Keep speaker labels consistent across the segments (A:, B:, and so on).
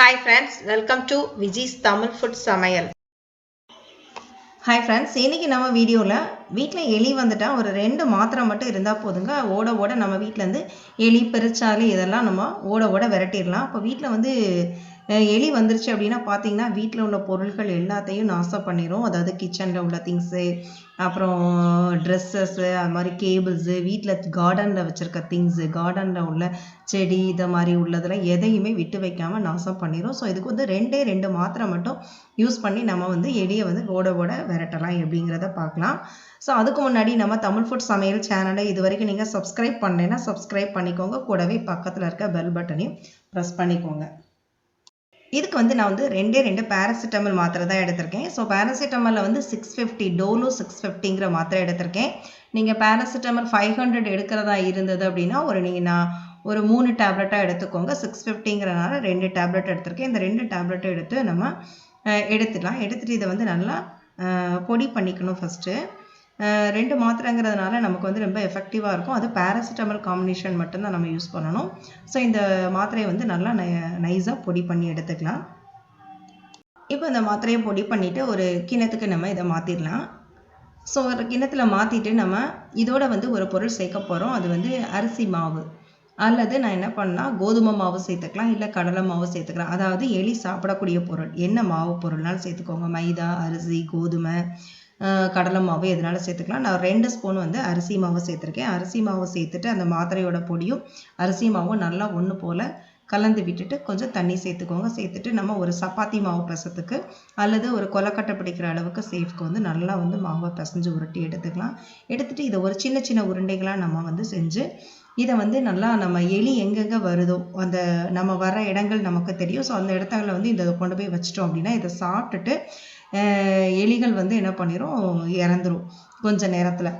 A: Hi friends welcome to Viji's Tamil food சமையல் hi friends இன்றைக்கி நம்ம வீடியோவில் வீட்டில் எலி வந்துட்டால் ஒரு ரெண்டு மாத்திரை மட்டும் இருந்தால் போதுங்க. ஓட ஓட நம்ம வீட்டிலேருந்து எலி பெருச்சாலி இதெல்லாம் நம்ம ஓட ஓட விரட்டிடலாம். அப்போ வீட்டில் வந்து எலி வந்துருச்சு அப்படின்னா பார்த்தீங்கன்னா வீட்டில் உள்ள பொருட்கள் எல்லாத்தையும் நாசம் பண்ணிடும் அதாவது கிச்சனில் உள்ள திங்ஸு அப்புறம் ட்ரெஸ்ஸஸ்ஸு அது மாதிரி கேபிள்ஸு வீட்டில் கார்டனில் வச்சுருக்க திங்ஸு கார்டனில் உள்ள செடி இதை மாதிரி உள்ளதெல்லாம் எதையுமே விட்டு வைக்காமல் நாசம் பண்ணிடும் ஸோ இதுக்கு வந்து ரெண்டே ரெண்டு மாத்திரை மட்டும் யூஸ் பண்ணி நம்ம வந்து எலியை வந்து ஓட ஓட விரட்டலாம் எப்படிங்கிறத பார்க்கலாம். ஸோ அதுக்கு முன்னாடி நம்ம தமிழ் ஃபுட் சமையல் சேனலை இது வரைக்கும் நீங்கள் சப்ஸ்கிரைப் பண்ணலைன்னா சப்ஸ்கிரைப் பண்ணிக்கோங்க. கூடவே பக்கத்தில் இருக்க பெல் பட்டனையும் ப்ரெஸ் பண்ணிக்கோங்க. இதுக்கு வந்து நான் வந்து ரெண்டே ரெண்டு பேராசிட்டமல் மாத்திரை தான் எடுத்திருக்கேன். ஸோ பேராசிட்டமலில் வந்து சிக்ஸ் ஃபிஃப்டி டோலோ சிக்ஸ் ஃபிஃப்டிங்கிற மாத்திரை எடுத்திருக்கேன். நீங்கள் பேராசிட்டமல் ஃபைவ் ஹண்ட்ரட் எடுக்கிறதா இருந்தது அப்படின்னா ஒரு நீங்கள் நான் ஒரு மூணு டேப்லெட்டாக எடுத்துக்கோங்க. சிக்ஸ் ஃபிஃப்டிங்கிறனால ரெண்டு டேப்லெட் எடுத்திருக்கேன். இந்த ரெண்டு டேப்லெட்டை எடுத்து நம்ம எடுத்துடலாம். எடுத்துகிட்டு இதை வந்து நல்லா பொடி பண்ணிக்கணும் ஃபஸ்ட்டு ரெண்டு மாத்திரைங்கிறதுனால நமக்கு வந்து ரொம்ப எஃபெக்டிவாக இருக்கும். அது பேராசிட்டமல் காம்பினேஷன் மட்டும்தான் நம்ம யூஸ் பண்ணணும். ஸோ இந்த மாத்திரையை வந்து நல்லா நை நைஸாக பொடி பண்ணி எடுத்துக்கலாம். இப்போ இந்த மாத்திரையை பொடி பண்ணிவிட்டு ஒரு கிணத்துக்கு நம்ம இதை மாற்றிடலாம் ஸோ ஒரு கிணத்துல மாற்றிட்டு நம்ம இதோட வந்து ஒரு பொருள் சேர்க்க போகிறோம் அது வந்து அரிசி மாவு. அல்லது நான் என்ன பண்ணால் கோதுமை மாவு சேர்த்துக்கலாம். இல்லை கடலை மாவு சேர்த்துக்கலாம். அதாவது எலி சாப்பிடக்கூடிய பொருள். என்ன மாவு பொருள்னாலும் சேர்த்துக்கோங்க. மைதா அரிசி கோதுமை. கடலை மாவு எதனால சேர்த்துக்கலாம். நான் ரெண்டு ஸ்பூன் வந்து அரிசி மாவு சேர்த்துருக்கேன். அரிசி மாவு சேர்த்துட்டு அந்த மாத்திரையோட பொடியும் அரிசி மாவும் நல்லா ஒன்று போல் கலந்து விட்டுட்டு கொஞ்சம் தண்ணி சேர்த்துக்கோங்க. சேர்த்துட்டு நம்ம ஒரு சப்பாத்தி மாவு பிசத்துக்கு அல்லது ஒரு கொலக்கட்டை பிடிக்கிற அளவுக்கு சேஃப்க்கு வந்து நல்லா வந்து மாவை பிசைஞ்சு உருட்டி எடுத்துக்கலாம். எடுத்துகிட்டு இதை ஒரு சின்ன சின்ன உருண்டைகளாக நம்ம வந்து செஞ்சு இதை வந்து நல்லா நம்ம எலி எங்கெங்கே வருதோ அந்த நம்ம வர இடங்கள் நமக்கு தெரியும். ஸோ அந்த இடத்துல வந்து இதை கொண்டு போய் வச்சிட்டோம் அப்படின்னா இதை சாப்பிட்டுட்டு எலிகள் வந்து என்ன பண்ணிடும் இறந்துரும் கொஞ்ச நேரத்தில்.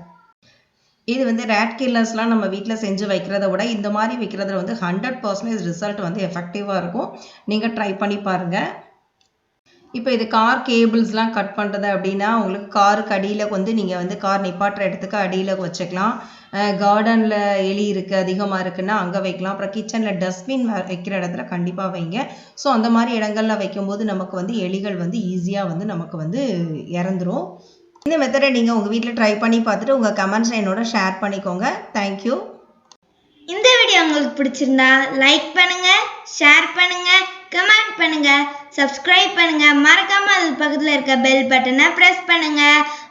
A: இது வந்து ரேட் கில்லர்ஸ்லாம் நம்ம வீட்டில் செஞ்சு வைக்கிறத விட இந்த மாதிரி வைக்கிறதுல வந்து ஹண்ட்ரட் பர்சன்டேஜ் ரிசல்ட் வந்து எஃபெக்டிவாக இருக்கும். நீங்கள் ட்ரை பண்ணி பாருங்கள் இப்போ இது கார் கேபிள்ஸ்லாம் கட் பண்ணுறது அப்படின்னா உங்களுக்கு காருக்கு அடியில் வந்து நீங்கள் வந்து கார் நிப்பாட்டுற இடத்துக்கு அடியில் வச்சுக்கலாம். கார்டனில் எலி இருக்குது அதிகமாக இருக்குன்னா அங்கே வைக்கலாம். அப்புறம் கிச்சனில் டஸ்ட்பின் வைக்கிற இடத்துல கண்டிப்பாக வைங்க. ஸோ அந்த மாதிரி இடங்கள்ல வைக்கும்போது நமக்கு வந்து எலிகள் வந்து ஈஸியாக வந்து நமக்கு வந்து இறந்துரும். இந்த மெத்தடை நீங்கள் உங்கள் வீட்டில் ட்ரை பண்ணி பார்த்துட்டு உங்கள் கமெண்ட்ஸை என்னோட ஷேர் பண்ணிக்கோங்க. தேங்க்யூ
B: இந்த வீடியோ உங்களுக்கு பிடிச்சிருந்தா லைக் பண்ணுங்கள் ஷேர் பண்ணுங்கள் கமெண்ட் பண்ணுங்க சப்ஸ்கிரைப் பண்ணுங்க மறக்காம அது பக்கத்துல இருக்க பெல் பட்டனை பிரஸ் பண்ணுங்க.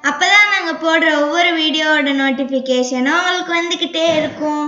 B: அப்பதான் நாங்க போடுற ஒவ்வொரு வீடியோவோட நோட்டிபிகேஷனும் உங்களுக்கு வந்துகிட்டே இருக்கும்.